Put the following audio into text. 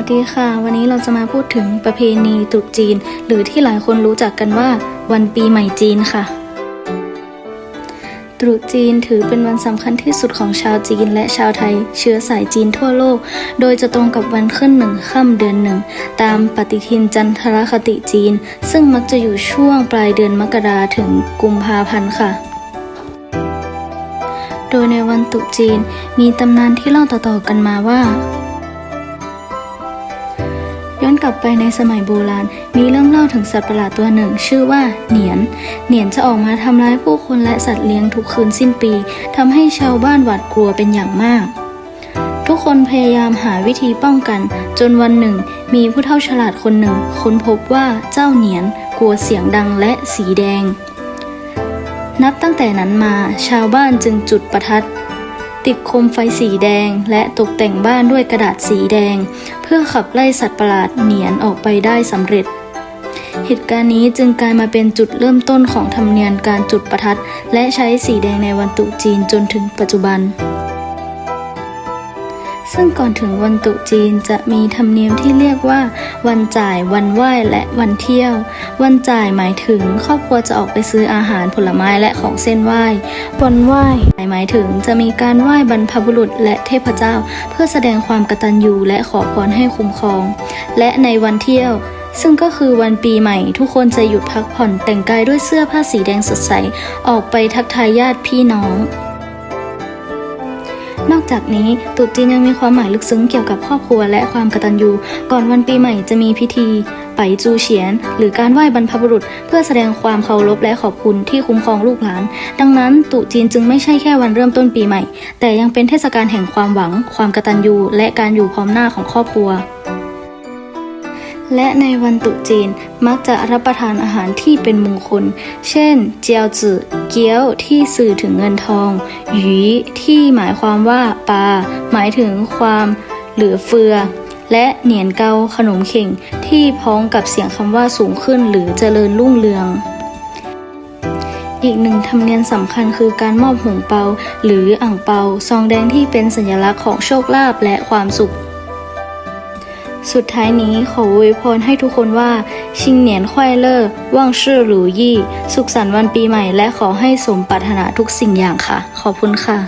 วัสดีค่ะ วันนี้เราจะมาพูดถึงประเพณีตรุษจีน หรือที่หลายคนรู้จักกันว่า วันปีใหม่จีนค่ะ ตรุษจีนถือเป็นวันสำคัญที่สุดของชาวจีนและชาวไทย เชื้อสายจีนทั่วโลก โดยจะตรงกับวันขึ้นหนึ่งค่ำเดือนหนึ่ง ตามปฏิทินจันทรคติจีน ซึ่งมักจะอยู่ช่วงปลายเดือนมกราถึงกุมภาพันธ์ค่ะโดยในวันตรุษจีนมีตำนานที่เล่าต่อๆกันมาว่า กลับไปในสมัยโบราณ มีเรื่องเล่าถึงสัตว์ประหลาดตัวหนึ่ง ชื่อว่าเหนียน เหนียนจะออกมาทำร้ายผู้คนและสัตว์เลี้ยงทุกคืนสิ้นปีทำให้ชาวบ้านหวาดกลัวเป็นอย่างมาก ทุกคนพยายามหาวิธีป้องกัน จนวันหนึ่ง มีผู้เฒ่าฉลาดคนหนึ่ง ค้นพบว่าเจ้าเหนียนกลัวเสียงดังและสีแดง นับตั้งแต่นั้นมาชาวบ้านจึงจุดประทัด ติดโคมไฟสีแดง และตกแต่งบ้านด้วยกระดาษสีแดง เพื่อขับไล่สัตว์ประหลาดเหนียนออกไปได้สำเร็จ เหตุการณ์นี้จึงกลายมาเป็นจุดเริ่มต้นของธรรมเนียมการจุดประทัด และใช้สีแดงในวันตรุษจีนจนถึงปัจจุบัน ซึ่งก่อนถึงวันตุจีนจะมีธรรมเนียมที่เรียกว่า วันจ่าย วันไหว้และวันเที่ยว วันจ่ายหมายถึงครอบครัวจะออกไปซื้ออาหารผลไม้และของเส้นไหว้ วันไหว้หมายถึงจะมีการไหว้บรรพบุรุษและเทพเจ้า เพื่อแสดงความกตัญญูและขอพรให้คุ้มครอง และในวันเที่ยวซึ่งก็คือวันปีใหม่ทุกคนจะหยุดพักผ่อนแต่งกายด้วยเสื้อผ้าสีแดงสดใส ออกไปทักทายญาติพี่น้อง นอกจากนี้ตรุษจีนยังมีความหมายลึกซึ้งเกี่ยวกับครอบครัวและความกตัญญูก่อนวันปีใหม่จะมีพิธีไปจูเฉียน หรือการไหว้บรรพบุรุษ เพื่อแสดงความเคารพและขอบคุณที่คุ้มครองลูกหลาน ดังนั้นตุจีนจึงไม่ใช่แค่วันเริ่มต้นปีใหม่ แต่ยังเป็นเทศกาลแห่งความหวัง ความกตัญญูและการอยู่พร้อมหน้าของครอบครัว และในวันตุจีนมักจะรับประทานอาหารที่เป็นมงคล เช่น เจียวจือเกี๊ยวที่สื่อถึงเงินทอง หยีที่หมายความว่าปลาหมายถึงความเหลือเฟือ และเหนียนเกาขนมเข่ง ที่พ้องกับเสียงคำว่าสูงขึ้นหรือเจริญรุ่งเรืองอีกหนึ่งธรรมเนียมสำคัญคือการมอบหงเปา หรืออ่างเปา ซองแดงที่เป็นสัญลักษณ์ของโชคลาภและความสุข สุดท้ายนี้ขออวยพรให้ทุกคนว่า ชิงเหนียนควายเลอร์ว่างชื่อหรูยี่ สุขสันต์วันปีใหม่ และขอให้สมปรารถนาทุกสิ่งอย่างค่ะ ขอบคุณค่ะ